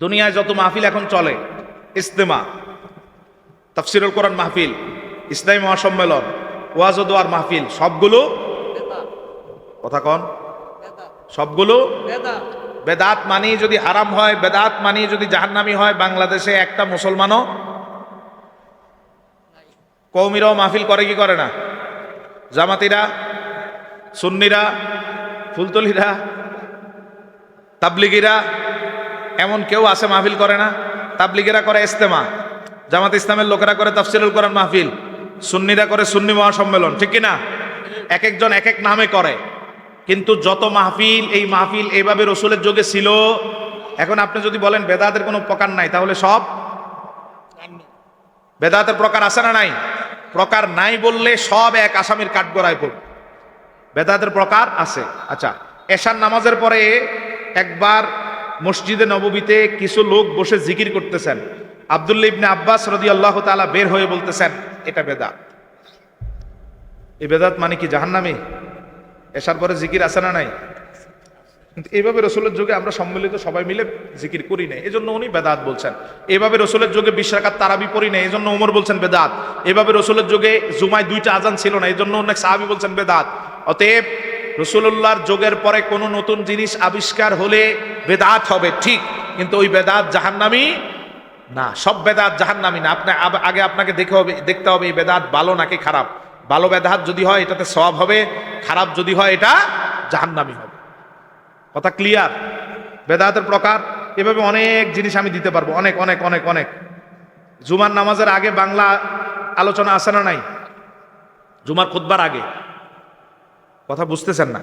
দুনিয়ায় যত মাহফিল এখন চলে ইস্তেমা তাফসিরুল কোরআন মাহফিল, ইসলামী মহাসম্মেলন, ওয়াজ দোয়ার মাহফিল, সবগুলো কথা কন, সবগুলো বেদাত মানি যদি হারাম হয়, বেদাত মানি যদি জাহান্নামি হয়, বাংলাদেশে একটা মুসলমানও কৌমিরাও মাহফিল করে কি করে না? জামাতিরা, সুন্নিরা, ফুলতলিরা, তাবলিগিরা এমন কেউ আছে মাহফিল করে না? তাবলিগেরা করে ইস্তেমা জামাত ইসলামের লোকেরা করে তাফসিরুল কোরআন মাহফিল। সুন্নিরা করে সুন্নি মহাসম্মেলন, ঠিক কি না এক একজন এক এক নামে করে। কিন্তু যত মাহফিল, এই মাহফিল এইভাবে রসুলের যোগে ছিল, এখন আপনি যদি বলেন বেদাতের কোনো প্রকার নাই, তাহলে সব? বেদাতের প্রকার আছে না নাই? প্রকার নাই বললে সব এক আসামির কাঠগড়ায় পড়বে। বেদাতের প্রকার আছে। আচ্ছা এশার নামাজের পরে একবার মসজিদে নববীতে কিছু লোক বসে জিকির করতেছেন। আব্দুল্লা ইবনে আব্বাস রদি আল্লাহ তালা বের হয়ে বলতেছেন, এটা বেদাত। এই বেদাত মানে কি, জাহান্নামি? এসার পরে জিকির আছে না নাই? এইভাবে রসুলের যুগে আমরা সম্মিলিত সবাই মিলে জিকির করি নাই, এজন্য উনি বেদাত বলছেন। এভাবে রসুলের যুগে বিশ রাকাত তারাবি পড়ি নাই, এজন্য ওমর বলছেন বেদাত। এভাবে রসুলের যুগে জুমায় দুইটা আজান ছিল না, এজন্য অনেক সাহাবি বলছেন বেদাত। অতএব রসুল্লাহর যোগের পরে কোনো নতুন জিনিস আবিষ্কার হলে বেদাত হবে, ঠিক। কিন্তু ওই বেদাত জাহান্নামি না, সব বেদাত জাহান্নামি না। আপনি আগে আপনাকে দেখে হবে দেখতে হবে এই বেদাত ভালো নাকি খারাপ। ভালো বেদাত যদি হয়, এটাতে সব হবে। খারাপ যদি হয়, এটা জাহান্নামি হবে। কথা ক্লিয়ার বেদাতের প্রকার। এভাবে অনেক জিনিস আমি দিতে পারব। অনেক অনেক অনেক অনেক। জুমার নামাজের আগে বাংলা আলোচনা আছে না নাই? জুমার খুতবার আগে। কথা বুঝতেছেন না।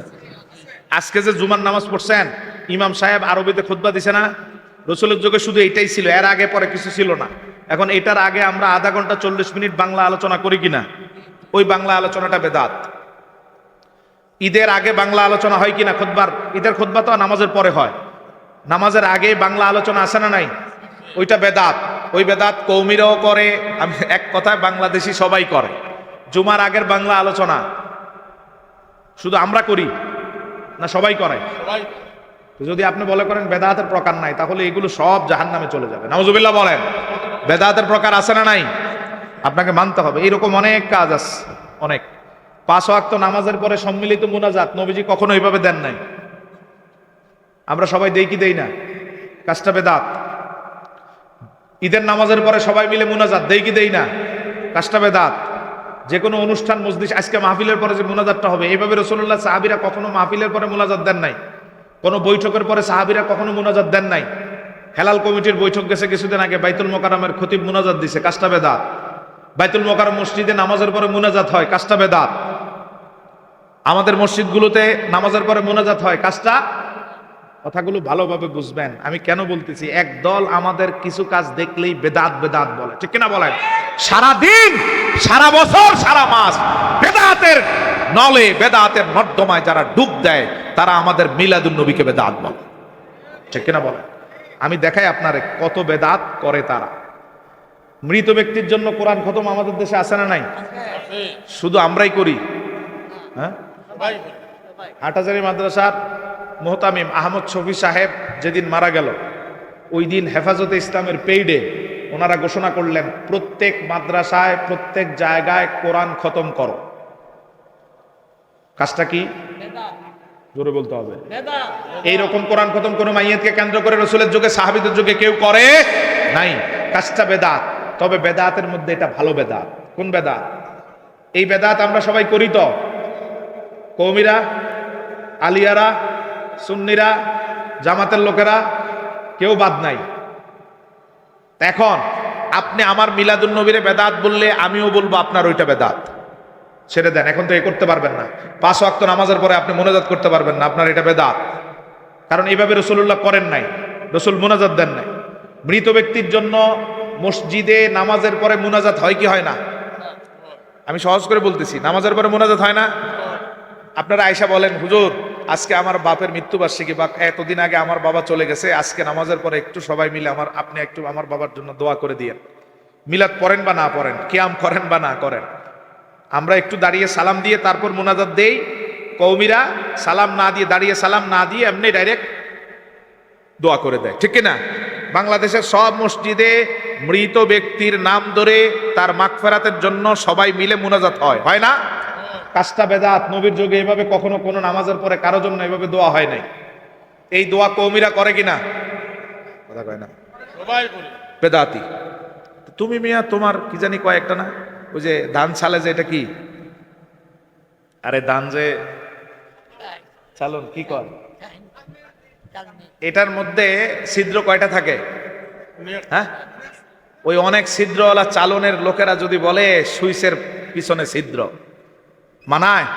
আজকে যে জুমার নামাজ পড়ছেন, ইমাম সাহেব আরবিতে খুতবা দিছে না? রসুলের যুগে শুধু এটাই ছিল, এর আগে পরে কিছু ছিল না। এখন এটার আগে আমরা আধা ঘণ্টা চল্লিশ মিনিট বাংলা আলোচনা করি কিনা? ওই বাংলা আলোচনাটা বেদাত। ঈদের আগে বাংলা আলোচনা হয় কিনা খুতবার? ঈদের খুতবা তো নামাজের পরে হয়। নামাজের আগে বাংলা আলোচনা আসে না নাই? ওইটা বেদাত। ওই বেদাত কৌমিরাও করে, আমি এক কথায় বাংলাদেশি সবাই করে। জুমার আগের বাংলা আলোচনা। শুধু আমরা করি না সবাই করে? যদি আপনি বলে করেন বেদাতের প্রকার নাই তাহলে এগুলো সব জাহান নামে চলে যাবে। নামজুবিল্লাহ বলেন বেদাতের প্রকার আছে না নাই? আপনাকে মানতে হবে এরকম অনেক কাজ আছে অনেক। পাঁচ ওয়াক্ত নামাজের পরে সম্মিলিত মুনাজাত নবীজি কখনো এইভাবে দেন নাই। আমরা সবাই দেই কি দেই না? কাজটা বেদাত। ঈদের নামাজের পরে সবাই মিলে মুনাজাত দেই কি দেই না? কাজটা বেদাত। যে কোনো অনুষ্ঠান মসজিদ আজকে মাহফিলের পরে যে মুনাজাতটা হবে, এইভাবে রসুল্লাহ সাহাবিরা কখনো মাহফিলের পরে মুনাজাত দেন নাই। কোনো বৈঠকের পরে সাহাবিরা কখনো মুনাজাত দেন নাই। হেলাল কমিটির বৈঠক গেছে কিছুদিন আগে, বাইতুল মোকারমের খতিব মুনাজাত দিছে, কাজটা বেদাত। বাইতুল মোকারম মসজিদে নামাজের পরে মোনাজাত হয়, কাজটা বেদাত। আমাদের মসজিদগুলোতে নামাজের পরে মোনাজাত হয়, কাজটা কথাগুলো ভালোভাবে বুঝবেন। আমি কেন বলতেছি একদল আমাদের কিছু কাজ দেখলেই বেদাত বেদাত বলে। ঠিক কিনা বলেন? সারা দিন সারা বছর সারা মাস বেদাতের নলে বেদাতের নর্দমায় যারা ডুব দেয় তারা আমাদের মিলাদুন নবীকে বেদাত বলে। ঠিক কিনা বলেন? আমি দেখাই আপনারে কত বেদাত করে তারা। মৃত ব্যক্তির জন্য কোরআন খতম আমাদের দেশে আসে না নাই? শুধু আমরাই করি। হ্যাঁ? হাটাজারি মাদ্রাসার মোহতামিম আহমদ শফি সাহেব যেদিন মারা গেল ওই দিন হেফাজতে ইসলামের পেইডে ওনারা ঘোষণা করলেন প্রত্যেক মাদ্রাসায় প্রত্যেক জায়গায় কোরআন খতম করো। কাজটা কি? জোরে বলতে হবে। এইরকম কোরআন খতম কোনো মাইয়াতকে কেন্দ্র করে রসুলের যুগে সাহাবিদের যুগে কেউ করে নাই। কাজটা বেদাত। তবে বেদাতের মধ্যে এটা ভালো বেদাত। কোন বেদাত? এই বেদাত আমরা সবাই করি তো। কৌমিরা আলিয়ারা সুন্নিরা, জামাতের লোকেরা, কেউ বাদ নাই। এখন আপনি আমার মিলাদুল নবীরে বেদাত বললে আমিও বলব আপনার ওইটা বেদাত। ছেড়ে দেন, এখন তো এ করতে পারবেন না। পাঁচ ওয়াক্ত নামাজের পরে আপনি মোনাজাত করতে পারবেন না, আপনার এটা বেদাত। কারণ এইভাবে রসুল্লাহ করেন নাই, রসুল মোনাজাত দেন নাই। মৃত ব্যক্তির জন্য মসজিদে নামাজের পরে মোনাজাত হয় কি হয় না? আমি সহজ করে বলতেছি, নামাজের পরে মোনাজাত হয় না? আপনারা আয়সা বলেন, হুজুর আজকে আমার বাপের মৃত্যুবার্ষিকী বা এতদিন আগে আমার বাবা চলে গেছে, আজকে নামাজের পরে একটু সবাই মিলে আমার, আপনি একটু আমার বাবার জন্য দোয়া করে দিয়েন। মিলাদ পড়েন বা না পড়েন, কিয়াম করেন বা না করেন। আমরা একটু দাঁড়িয়ে সালাম দিয়ে তারপর মোনাজাত দেই। কৌমিরা সালাম না দিয়ে, দাঁড়িয়ে সালাম না দিয়ে এমনি ডাইরেক্ট দোয়া করে দেয়, ঠিক না বাংলাদেশের সব মসজিদে মৃত ব্যক্তির নাম ধরে তার মাগফেরাতের জন্য সবাই মিলে মুনাজাত হয় হয় না? কাজটা বেদাত নবীর যুগে এভাবে কখনো কোনো নামাজের পরে কারও জন্য এভাবে দোয়া হয় নাই। এই দোয়া কৌমিরা করে কিনা? কথা কয় না। সবাই বেদাতি। তুমি মিয়া তোমার কি জানি কয় একটা না? ওই যে ধান ছালে যে এটা কি? আরে ধান যে চালন কি কর? এটার মধ্যে ছিদ্র কয়টা থাকে? হ্যাঁ? ওই অনেক ছিদ্রওয়ালা চালনের লোকেরা যদি বলে সুইসের পিছনে ছিদ্র। মানায়?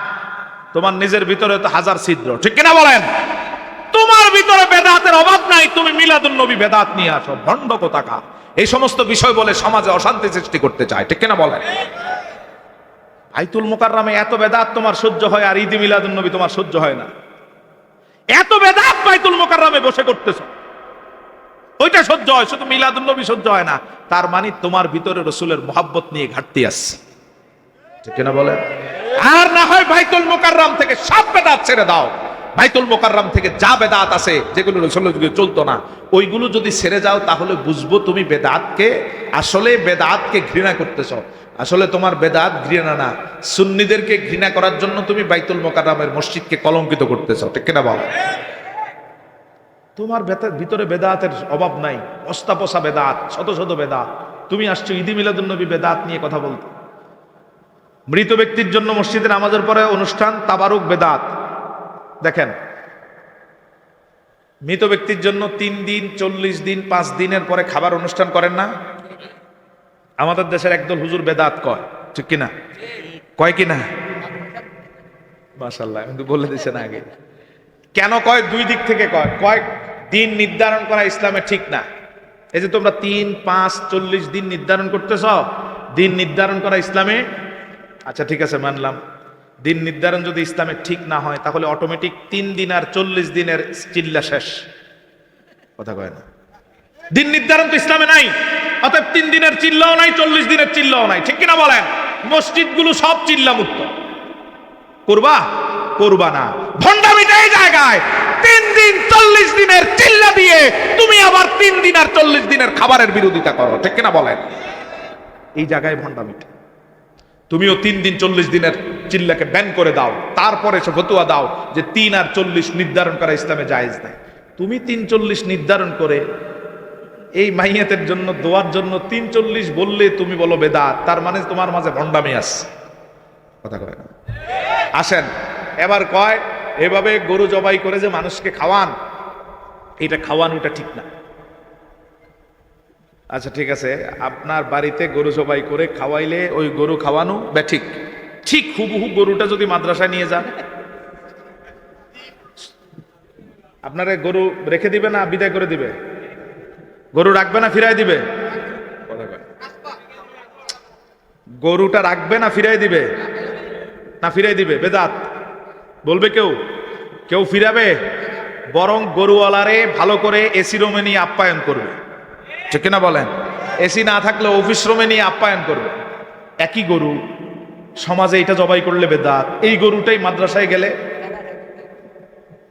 তোমার নিজের ভিতরে তো হাজার ছিদ্র। ঠিক কিনা বলেন? তোমার ভিতরে বেদাতের অভাব নাই, তুমি মিলাদুন নবী বেদাত নিয়ে আসো, ভণ্ড কোথাকা এই সমস্ত বিষয় বলে সমাজে অশান্তি সৃষ্টি করতে চায়, ঠিক কিনা বলেন? আইতুল মোকাররামে এত বেদাত তোমার সহ্য হয় আর ঈদ মিলাদুন নবী তোমার সহ্য হয় না। এত বেদাত বাইতুল মোকাররামে বসে করতেছ। ওইটা সহ্য হয়, শুধু মিলাদুন নবী সহ্য হয় না। তার মানে তোমার ভিতরে রসুলের মোহাব্বত নিয়ে ঘাটতি আসছে ঠিক কিনা বলেন? আর না হয় বাইতুল মোকাররাম থেকে সব বেদাত ছেড়ে দাও। বাইতুল মোকাররাম থেকে যা বেদাত আছে, যেগুলো রসুলের যুগে চলতো না, ওইগুলো যদি ছেড়ে যাও, তাহলে বুঝব তুমি বেদাতকে আসলে বেদাতকে ঘৃণা করতেছ। আসলে তোমার বেদাত ঘৃণা না। সুন্নিদেরকে ঘৃণা করার জন্য তুমি বাইতুল মোকাররামের মসজিদকে কলঙ্কিত করতেছ, ঠিক কিনা বলো? তোমার ভিতরে বেদাতের অভাব নাই। অস্তাপসা বেদাত, শত শত বেদাত। তুমি আসছো ঈদি মিলাদুল নবী বেদাত নিয়ে কথা বলতে। মৃত ব্যক্তির জন্য মসজিদে নামাজের পরে অনুষ্ঠান তাবারুক বেদাত। দেখেন, মৃত ব্যক্তির জন্য তিন দিন, চল্লিশ দিন, পাঁচ দিনের পরে খাবার অনুষ্ঠান করেন না? আমাদের দেশের একদল হুজুর বেদাত কয়, ঠিক কিনা? কয় কিনা? মাসাল্লাহ কিন্তু বলে দিছে না আগে। কেন কয়? দুই দিক থেকে কয়। কয়েক দিন নির্ধারণ করা ইসলামে ঠিক না। এই যে তোমরা তিন, পাঁচ, চল্লিশ দিন নির্ধারণ করতেছ, দিন নির্ধারণ করা ইসলামে আচ্ছা ঠিক আছে, মানলাম। দিন নির্ধারণ যদি ইসলামের ঠিক না হয়, তাহলে অটোমেটিক তিন দিন আর চল্লিশ দিনের চিল্লা শেষ। কথা কয় না। দিন নির্ধারণ তো ইসলামে নাই, অতএব তিন দিনের চিল্লাও নাই, চল্লিশ দিনের চিল্লাও নাই। ঠিক কিনা বলেন? মসজিদগুলো সব চিল্লা মুক্ত করবা? করবা না। ভণ্ডামিটা এই জায়গায়, তিন দিন চল্লিশ দিনের চিল্লা দিয়ে তুমি আবার তিন দিন আর চল্লিশ দিনের খাবারের বিরোধিতা করো। ঠিক কিনা বলেন? এই জায়গায় ভণ্ডামিটা। তুমিও তিন দিন চল্লিশ দিনের চিল্লাকে ব্যান করে দাও, তারপরে সে ফতুয়া দাও যে তিন আর চল্লিশ নির্ধারণ করা ইসলামে জায়েজ নাই। তুমি তিন চল্লিশ নির্ধারণ করে এই মাইয়াতের জন্য, দোয়ার জন্য তিন চল্লিশ বললে তুমি বলো বেদা, তার মানে তোমার মাঝে ভণ্ডামি আছে। কথা কয় না। আসেন, এবার কয়, এভাবে গরু জবাই করে যে মানুষকে খাওয়ান, এটা খাওয়ানো এটা ঠিক না। আচ্ছা ঠিক আছে। আপনার বাড়িতে গরু জবাই করে খাওয়াইলে ওই গরু খাওয়ানো বে ঠিক। ঠিক হুবহু গরুটা যদি মাদ্রাসায় নিয়ে যান। আপনারা গরু রেখে দিবে না বিদায় করে দিবে? গরু রাখবে না ফিরাই দিবে? গরুটা রাখবে না ফিরাই দিবে? না ফিরাই দিবে? বেদাত। বলবে কেউ? কেউ ফিরাবে? বরং গরুওয়ালারে ভালো করে এসি রুমে নিয়ে আপ্যায়ন করবে। ঠিক না বলেন? এসি না থাকলে অফিস রুমে নিয়ে আপ্যায়ন করবে। একই গরু, সমাজে এটা জবাই করলে বেদাত। এই গরুটাই মাদ্রাসায় গেলে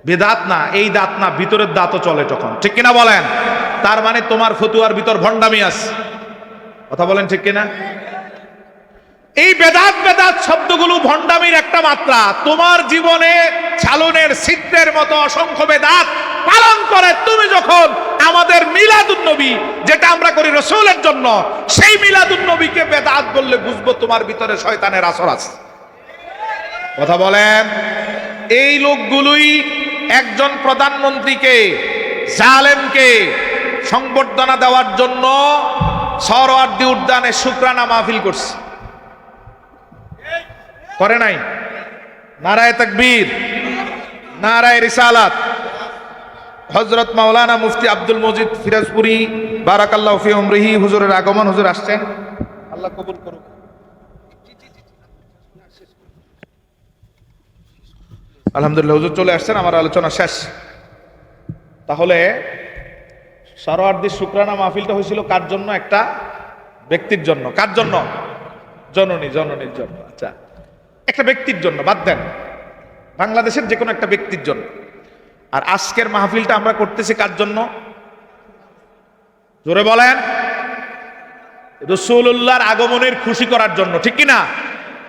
বেদাত না, এই দাঁত না, ভিতরের দাঁতও চলে তখন। ঠিক কিনা বলেন? তার মানে তোমার ফতুয়ার ভিতর ভণ্ডামি আছে। কথা বলেন ঠিক কিনা? এই বেদাত বেদাত শব্দগুলো ভণ্ডামির একটা মাত্রা। তোমার জীবনে ছালনের ছিদ্রের মতো অসংখ্য বেদাত পালন করে। তুমি যখন আমাদের মিলাদুন নবী যেটা আমরা করি রসুলের জন্য, সেই মিলাদুন নবীকে বেদাত বললে বুঝব তোমার ভিতরে শয়তানের আসর আছে। কথা বলেন, এই লোকগুলোই একজন প্রধানমন্ত্রীকে, জালেমকে সংবর্ধনা দেওয়ার জন্য সরওয়ার্দী উদ্যানে শুক্রানা মাহফিল করছে। করে নাই? নারায় তকবীর, নারায় রিসালাত। হজরত মাওলানা মুফতি আব্দুল মজিদ ফিরাজপুরি বারাকাল্লাহ ফি উমরিহি হুজুরের আগমন হুজুর আসছেন? আল্লাহ কবুল করুক। আলহামদুলিল্লাহ হুজুর চলে আসছেন আমার আলোচনা শেষ। তাহলে সরোয়ার্দি শুক্রানা মাহফিলটা হয়েছিল কার জন্য? একটা ব্যক্তির জন্য। কার জন্য? জননী জননীর জন্য। আচ্ছা একটা ব্যক্তির জন্য বাদ দেন। বাংলাদেশের যে কোনো একটা ব্যক্তির জন্য। আর আজকের মাহফিলটা আমরা করতেছি কার জন্য? জোরে বলেন। রসুল্লাহর আগমনের খুশি করার জন্য, ঠিক কি না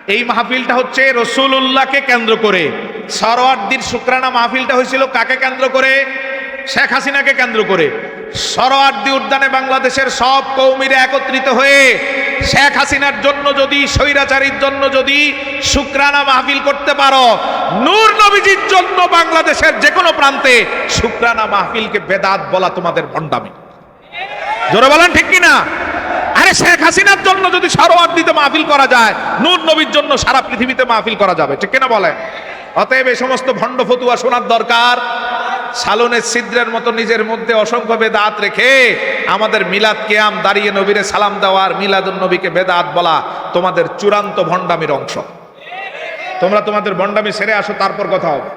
এই মাহফিলটা হচ্ছে রসুল্লাহকে কেন্দ্র করে। সরওয়ার্দির শুক্রানা মাহফিলটা হয়েছিল কাকে কেন্দ্র করে? শেখ হাসিনাকে কেন্দ্র করে সরওয়ার্দি উদ্যানে বাংলাদেশের সব কৌমিরা একত্রিত হয়ে শেখ হাসিনার জন্য যদি, স্বৈরাচারীর জন্য যদি শুক্রানা মাহফিল করতে পারো, নূর নবীজির জন্য বাংলাদেশের যে কোনো প্রান্তে শুক্রানা মাহফিলকে বেদাত বলা তোমাদের ভণ্ডামি জোরে বলেন ঠিক কি না আরে শেখ হাসিনার জন্য যদি দিতে মাহফিল করা যায়, নূর নবীর জন্য সারা পৃথিবীতে মাহফিল করা যাবে, ঠিক কিনা বলেন? অতএব এই সমস্ত ভণ্ড ফতুয়া শোনার দরকার। সালনের ছিদ্রের মতো নিজের মধ্যে অসংখ্য বেদাত রেখে আমাদের মিলাদ কেয়াম দাঁড়িয়ে নবীরে সালাম দেওয়ার মিলাদুন নবীকে বেদাত বলা তোমাদের চূড়ান্ত ভণ্ডামির অংশ। তোমরা তোমাদের ভণ্ডামি সেরে আসো, তারপর কথা হবে।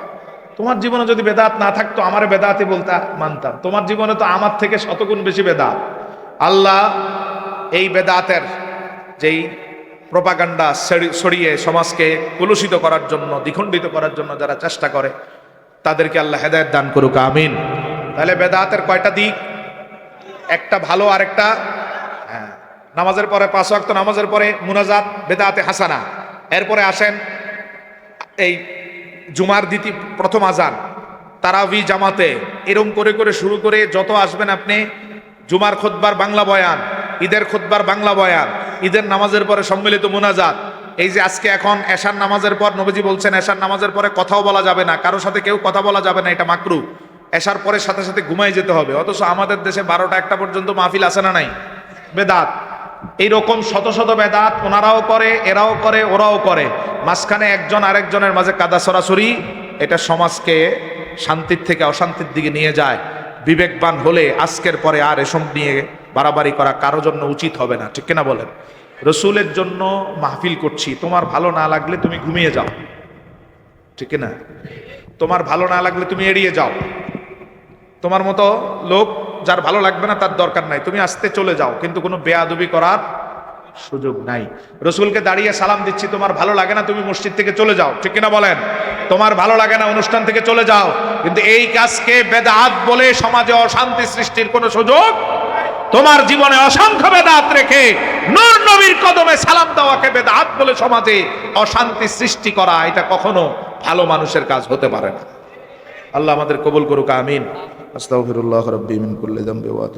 তোমার জীবনে যদি বেদাত না থাকতো, আমার বেদাতই বলতে, মানতাম। তোমার জীবনে তো আমার থেকে শতগুণ বেশি বেদাত। আল্লাহ এই বেদাতের যেই প্রপাগান্ডা ছড়িয়ে সমাজকে কলুষিত করার জন্য, দ্বিখণ্ডিত করার জন্য যারা চেষ্টা করে তাদেরকে আল্লাহ হেদায়ত দান করুক, আমিন। তাহলে বেদাতের কয়টা দিক? একটা ভালো আর একটা হ্যাঁ। নামাজের পরে, পাঁচ ওয়াক্ত নামাজের পরে মুনাজাত বেদাতে হাসানা। এরপরে আসেন এই জুমার দ্বিতীয়, প্রথম আজান, তারাবি জামাতে। এরম করে করে শুরু করে যত আসবেন আপনি, জুমার খোদবার বাংলা বয়ান, ঈদের খোদবার বাংলা বয়ান, ঈদের নামাজের পরে সম্মিলিত মুনাজাত এই যে আজকে এখন এশার নামাজের পর নবীজি বলছেন, এশার নামাজের পরে কথাও বলা যাবে না, কারোর সাথে কেউ কথা বলা যাবে না, এটা মাকরু। এশার পরে সাথে সাথে ঘুমাই যেতে হবে, অথচ আমাদের দেশে বারোটা একটা পর্যন্ত মাহফিল আসে না নাই? বেদাত। এইরকম শত শত বেদাত ওনারাও করে, এরাও করে, ওরাও করে। মাঝখানে একজন আরেকজনের মাঝে কাদা সরাসরি, এটা সমাজকে শান্তির থেকে অশান্তির দিকে নিয়ে যায়। বিবেকবান হলে আজকের পরে আর এসব নিয়ে বাড়াবাড়ি করা কারও জন্য উচিত হবে না, ঠিক কিনা বলেন? রসুলের জন্য মাহফিল করছি। তোমার ভালো না লাগলে তুমি ঘুমিয়ে যাও। ঠিক না? তোমার ভালো না লাগলে তুমি এড়িয়ে যাও। তোমার মতো লোক যার ভালো লাগবে না, তার দরকার নাই। তুমি আসতে চলে যাও, কিন্তু কোনো বেয়াদবি করার সুযোগ নাই। রসুলকে দাঁড়িয়ে সালাম দিচ্ছি, তোমার ভালো লাগে না, তুমি মসজিদ থেকে চলে যাও। ঠিক কিনা বলেন? তোমার ভালো লাগে না, অনুষ্ঠান থেকে চলে যাও। কিন্তু এই কাজকে বেদাত বলে সমাজে অশান্তি সৃষ্টির কোনো সুযোগ তোমার জীবনে অসংখ্য বেদাত রেখে নূর নবীর কদমে সালাম দেওয়াকে বেদাত বলে সমাজে অশান্তি সৃষ্টি করা, এটা কখনো ভালো মানুষের কাজ হতে পারে না। আল্লাহ আমাদের কবুল করুক, আমিন। আস্তাগফিরুল্লাহ রাব্বি মিন কুল্লি যামবি ওয়া